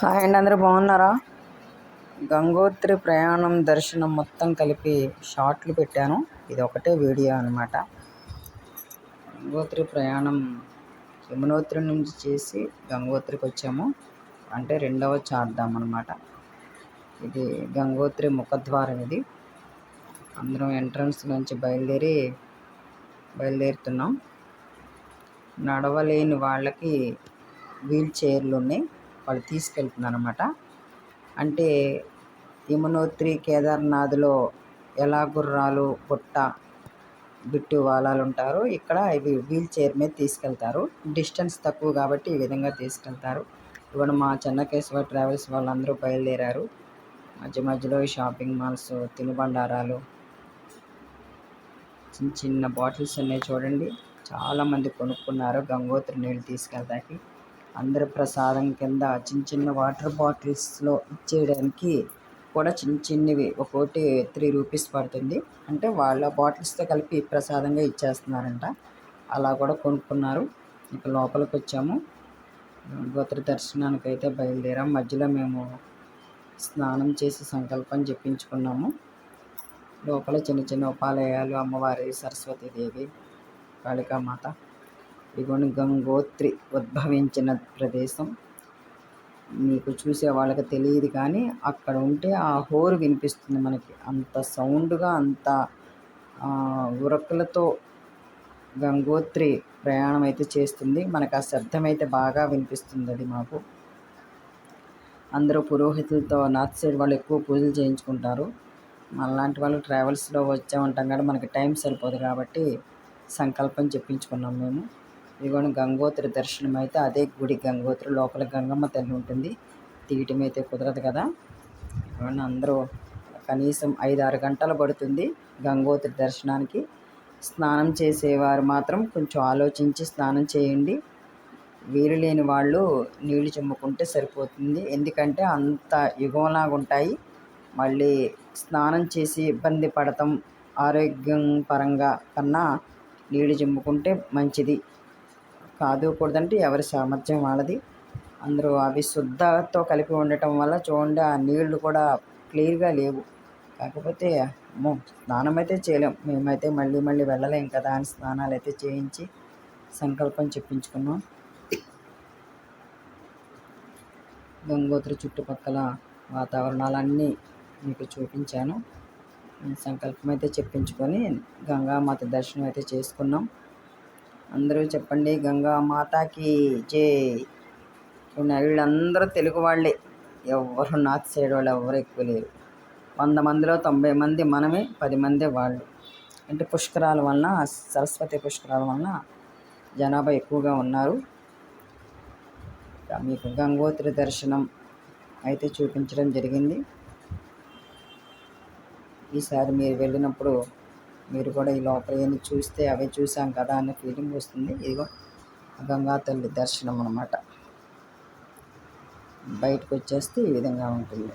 Hi అండి అందరూ బాగున్నారా? గంగోత్రి ప్రయాణం దర్శనం మొత్తం కలిపి షార్ట్లు పెట్టాను. ఇది ఒకటే వీడియో అనమాట గంగోత్రి ప్రయాణం యమునోత్రి నుంచి చేసి గంగోత్రికి వచ్చాము. అంటే రెండవ చార్ధాం అనమాట ఇది గంగోత్రి ముఖద్వారం ఇది. అందరం ఎంట్రన్స్ నుంచి బయలుదేరి బయలుదేరుతున్నాం. నడవలేని వాళ్ళకి వీల్ చైర్లు ఉన్నాయి. వాళ్ళు తీసుకెళ్తుందనమాట అంటే యమునోత్రి కేదార్నాథ్లో ఎలా గుర్రాలు పుట్ట బిట్టు వాలాలు ఉంటారు ఇక్కడ ఇవి వీల్ చైర్ మీద తీసుకెళ్తారు. డిస్టెన్స్ తక్కువ కాబట్టి ఈ విధంగా తీసుకెళ్తారు. ఇవాళ మా చెన్నకేశ్వర ట్రావెల్స్ వాళ్ళందరూ బయలుదేరారు. మధ్య మధ్యలో ఈ షాపింగ్ మాల్స్ తినుబండారాలు చిన్న చిన్న బాటిల్స్ ఉన్నాయి చూడండి. చాలామంది కొనుక్కున్నారు గంగోత్రి నీళ్ళు తీసుకెళ్తాకి. అందరి ప్రసాదం కింద చిన్న చిన్న వాటర్ బాటిల్స్లో ఇచ్చేయడానికి కూడా చిన్న చిన్నవి ఒక్కోటి త్రీ రూపీస్ పడుతుంది. అంటే వాళ్ళ బాటిల్స్తో కలిపి ప్రసాదంగా ఇచ్చేస్తున్నారంట. అలా కూడా కొనుక్కున్నారు. ఇక లోపలికి వచ్చాము. గోత్ర దర్శనానికి అయితే బయలుదేరాం. మధ్యలో మేము స్నానం చేసి సంకల్పం చెప్పించుకున్నాము లోపల చిన్న చిన్న ఉపాలయాలు అమ్మవారి సరస్వతీదేవి కాళికామాత ఇగోని గంగోత్రి ఉద్భవించిన ప్రదేశం. మీకు చూసే వాళ్ళకి తెలియదు కానీ అక్కడ ఉంటే ఆ హోరు వినిపిస్తుంది మనకి. అంత సౌండ్గా అంత ఉరకలతో గంగోత్రి ప్రయాణం అయితే చేస్తుంది. మనకు ఆ శబ్దం అయితే బాగా వినిపిస్తుంది అది మాకు. అందరూ పురోహితులతో నార్త్ సైడ్ వాళ్ళు ఎక్కువ పూజలు చేయించుకుంటారు. మనలాంటి వాళ్ళు ట్రావెల్స్లో వచ్చామంటాం కానీ మనకి టైం సరిపోదు కాబట్టి సంకల్పం చెప్పించుకున్నాం మేము. ఇదిగోని గంగోత్రి దర్శనం అయితే అదే గుడి గంగోత్రి లోపల గంగమ్మ తల్లి ఉంటుంది. తీయటం అయితే కుదరదు కదా. ఇవన్నీ అందరూ కనీసం ఐదు ఆరు గంటలు పడుతుంది గంగోత్రి దర్శనానికి. స్నానం చేసేవారు మాత్రం కొంచెం ఆలోచించి స్నానం చేయండి. వీలు లేని వాళ్ళు నీళ్ళు చిమ్ముకుంటే సరిపోతుంది. ఎందుకంటే అంత యుగంలాగా ఉంటాయి. మళ్ళీ స్నానం చేసి ఇబ్బంది పడటం ఆరోగ్యం పరంగా కన్నా నీళ్ళు చిమ్ముకుంటే మంచిది. కాదు కూడదంటే ఎవరి సామర్థ్యం వాళ్ళది. అందరూ అవి శుద్ధతో కలిపి ఉండటం వల్ల చూడండి ఆ నీళ్ళు కూడా క్లియర్గా లేవు. కాకపోతే అమ్మో స్నానం అయితే చేయలేం. మేమైతే మళ్ళీ మళ్ళీ వెళ్ళలేం కదా అని స్నానాలు అయితే చేయించి సంకల్పం చెప్పించుకున్నాం. గంగోత్రి చుట్టుపక్కల వాతావరణాలన్నీ మీకు చూపించాను. సంకల్పం అయితే చెప్పించుకొని గంగామాత దర్శనం అయితే చేసుకున్నాం. అందరూ చెప్పండి గంగా మాతాకి జై. వీళ్ళందరూ తెలుగు వాళ్ళే. ఎవరు నార్త్ సైడ్ వాళ్ళు ఎవరు ఎక్కువ లేరు. వంద మందిలో తొంభై మంది మనమే పది మంది వాళ్ళు. అంటే పుష్కరాల వలన సరస్వతి పుష్కరాల వలన జనాభా ఎక్కువగా ఉన్నారు. మీకు గంగోత్రి దర్శనం అయితే చూపించడం జరిగింది. ఈసారి మీరు వెళ్ళినప్పుడు మీరు కూడా ఈ లోపల చూస్తే అవి చూసాం కదా అనే ఫీలింగ్ వస్తుంది. ఇదిగో గంగా తల్లి దర్శనం అనమాట బయటకు వచ్చేస్తే ఈ విధంగా ఉంటుంది.